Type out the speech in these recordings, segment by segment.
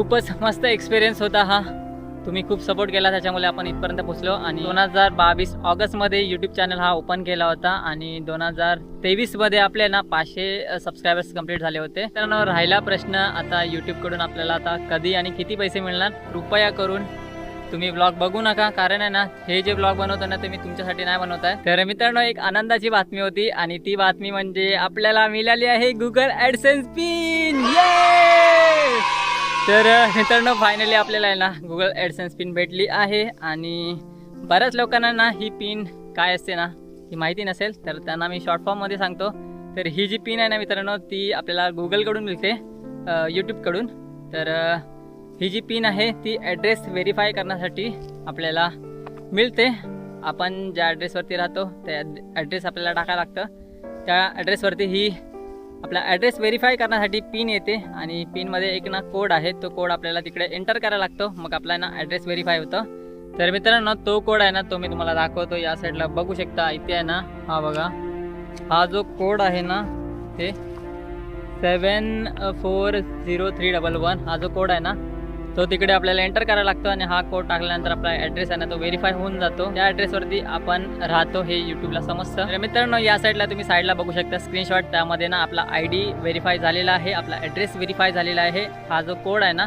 खूपच मस्त एक्सपिरियन्स होता हा. तुम्ही खूप सपोर्ट केला त्याच्यामुळे आपण इथपर्यंत पोहोचलो. आणि दोन हजार बावीस ऑगस्टमध्ये यूट्यूब चॅनल हा ओपन केला होता. आणि दोन हजार तेवीसमध्ये आपले ना पाचशे सबस्क्रायबर्स कंप्लीट झाले होते. तर राहिला प्रश्न आता यूट्यूबकडून आपल्याला आता कधी आणि किती पैसे मिळणार कृपया करून तुम्ही ब्लॉग बघू नका. कारण आहे ना हे जे ब्लॉग बनवतो ना ते मी तुमच्यासाठी नाही बनवत आहे तर मित्रांनो एक आनंदाची बातमी होती. आणि ती बातमी म्हणजे आपल्याला मिळाली आहे गुगल ॲडसेन्स पिन तर मित्रांनो फायनली आपल्याला आहे ना गुगल ॲडसेन्स पिन भेटली आहे आणि बऱ्याच लोकांना ना ही पिन काय असते ना ही माहिती नसेल तर त्यांना मी शॉर्ट फॉर्ममध्ये सांगतो. तर ही जी पिन आहे ना मित्रांनो ती आपल्याला गुगलकडून मिळते यूट्यूबकडून तर ही जी पिन आहे ती ॲड्रेस व्हेरीफाय करण्यासाठी आपल्याला मिळते. आपण ज्या ॲड्रेसवरती राहतो त्या ॲड्रेस आपल्याला टाकायला लागतं. त्या ॲड्रेसवरती ही आपला ॲड्रेस व्हेरीफाय करण्यासाठी पिन येते आणि पिनमध्ये एक ना कोड आहे तो कोड आपल्याला तिकडे एंटर करायला लागतो. मग आपला ना ॲड्रेस व्हेरीफाय होतं. तर मित्रांनो तो कोड आहे ना तो मी तुम्हाला दाखवतो. या साईडला बघू शकता इथे आहे ना हा बघा. हा जो कोड आहे ना ते seven four zero three double one हा जो कोड आहे ना तो तिकडे आपल्याला एंटर करायला लागतो आणि हा कोड टाकल्यानंतर आपला ॲड्रेस आहे ना तो व्हेरीफाय होऊन जातो. त्या ॲड्रेसवरती आपण राहतो हे यूट्यूबला समजतं. मित्रांनो या साईडला तुम्ही साईडला बघू शकता स्क्रीनशॉट त्यामध्ये ना आपला आय डी व्हेरीफाय झालेला आहे आपला ॲड्रेस व्हेरीफाय झालेला आहे. हा जो कोड आहे ना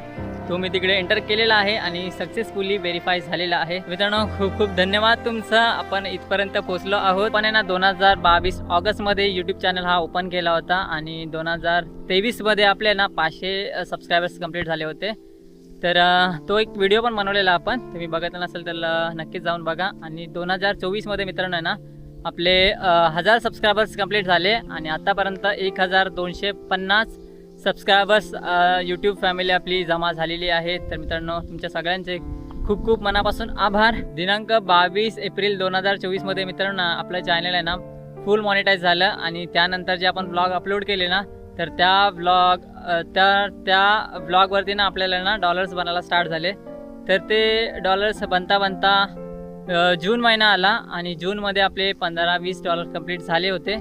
तो मी तिकडे एंटर केलेला आहे आणि सक्सेसफुली व्हेरीफाय झालेला आहे. मित्रांनो खूप खूप धन्यवाद तुमचा. आपण इथपर्यंत पोहोचलो आहोत. पण आहे ना दोन हजार बावीस ऑगस्टमध्ये यूट्यूब चॅनल हा ओपन केला होता आणि दोन हजार तेवीसमध्ये आपले ना पाचशे सबस्क्रायबर्स कंप्लीट झाले होते. तर तो एक व्हिडिओ पण बनवलेला आपण. तुम्ही बघत नसेल तर नक्कीच जाऊन बघा. आणि दोन हजार चोवीसमध्ये मित्रांनो ना आपले हजार सबस्क्रायबर्स कंप्लीट झाले आणि आत्तापर्यंत एक हजार दोनशे पन्नास सबस्क्रायबर्स यूट्यूब फॅमिली आपली जमा झालेली आहे. तर मित्रांनो तुमच्या सगळ्यांचे खूप खूप मनापासून आभार. दिनांक बावीस एप्रिल दोन हजार चोवीसमध्ये मित्रांनो आपलं चॅनल आहे ना फुल मॉनिटाईज झालं. आणि त्यानंतर जे आपण ब्लॉग अपलोड केले ना तर त्या ब्लॉग त्या त्या ब्लॉगवरती ना आपल्याला ना डॉलर्स बनायला स्टार्ट झाले. तर ते डॉलर्स बनता बनता जून महिना आला आणि जूनमध्ये आपले पंधरा वीस डॉलर कंप्लीट झाले होते.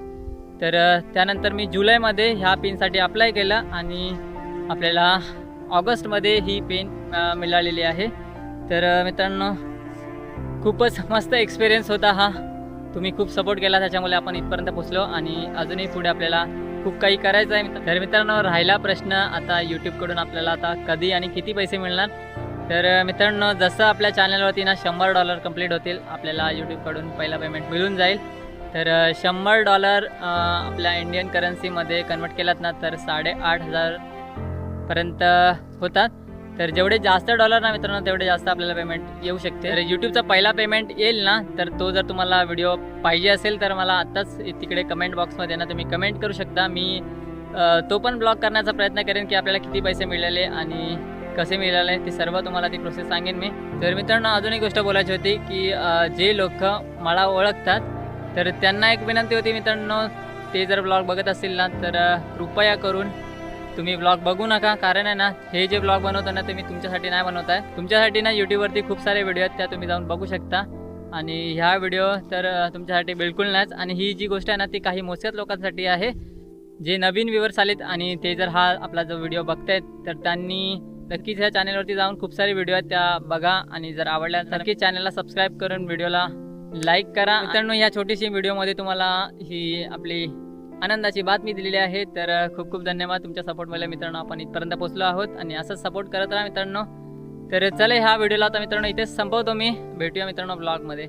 तर त्यानंतर मी जुलैमध्ये ह्या पेनसाठी अप्लाय केलं आणि आपल्याला ऑगस्टमध्ये ही पेन मिळालेली आहे. तर मित्रांनो खूपच मस्त एक्सपिरियन्स होता हा. तुम्ही खूप सपोर्ट केला त्याच्यामुळे आपण इथपर्यंत पोचलो आणि अजूनही पुढे आपल्याला खूप काही करायचं आहे. तर मित्रांनो राहिला प्रश्न. आता यूट्यूबकडून आपल्याला आता कधी आणि किती पैसे मिळणार? तर मित्रांनो जसं आपल्या चॅनलवरती ना शंभर डॉलर कंप्लीट होतील आपल्याला यूट्यूबकडून पहिला पेमेंट मिळून जाईल. तर शंभर डॉलर आपल्या इंडियन करन्सीमध्ये कन्वर्ट केलात ना तर साडेआठ हजारपर्यंत होतात. तर जेवढे जास्त डॉलर ना मित्रांनो तेवढे जास्त आपल्याला पेमेंट येऊ शकते. तर यूट्यूबचा पहिला पेमेंट येईल ना तर तो जर तुम्हाला व्हिडिओ पाहिजे असेल तर मला आत्ताच तिकडे कमेंट बॉक्समध्ये ना तुम्ही कमेंट करू शकता. मी तो पण ब्लॉग करण्याचा प्रयत्न करेन की आपल्याला किती पैसे मिळाले आणि कसे मिळाले ते सर्व तुम्हाला ती प्रोसेस सांगेन मी. तर मित्रांनो अजून एक गोष्ट बोलायची होती की जे लोक मला ओळखतात तर त्यांना एक विनंती होती मित्रांनो ते जर ब्लॉग बघत असतील ना तर कृपया करून तुम्ही ब्लॉग बघू नका. कारण आहे ना हे जे ब्लॉग बनवतो ना ते मी तुमच्यासाठी नाही बनवत आहे तुमच्यासाठी ना यूट्यूबवरती खूप सारे व्हिडिओ आहेत त्या तुम्ही जाऊन बघू शकता. आणि ह्या व्हिडिओ तर तुमच्यासाठी बिलकुल नाहीच. आणि ही जी गोष्ट आहे ना ती काही मोजक्याच लोकांसाठी आहे. जे नवीन व्ह्युअर्स आलेत आणि ते जर हा आपला जो व्हिडिओ बघतायत तर त्यांनी नक्कीच ह्या चॅनलवरती जाऊन खूप सारे व्हिडिओ आहेत त्या बघा. आणि जर आवडल्या तर नक्कीच चॅनलला सबस्क्राईब करून व्हिडिओला लाईक करा. मित्रांनो या छोटीशी व्हिडिओमध्ये तुम्हाला ही आपली आनंदाची बातमी दिलेली आहे. तर खूप खूप धन्यवाद तुमच्या सपोर्टमुळे मित्रांनो. आपण इथपर्यंत पोहोचलो आहोत आणि असंच सपोर्ट करत राहा मित्रांनो. तर चला ह्या व्हिडिओला आता मित्रांनो इथेच संपवतो मी. भेटूया मित्रांनो ब्लॉगमध्ये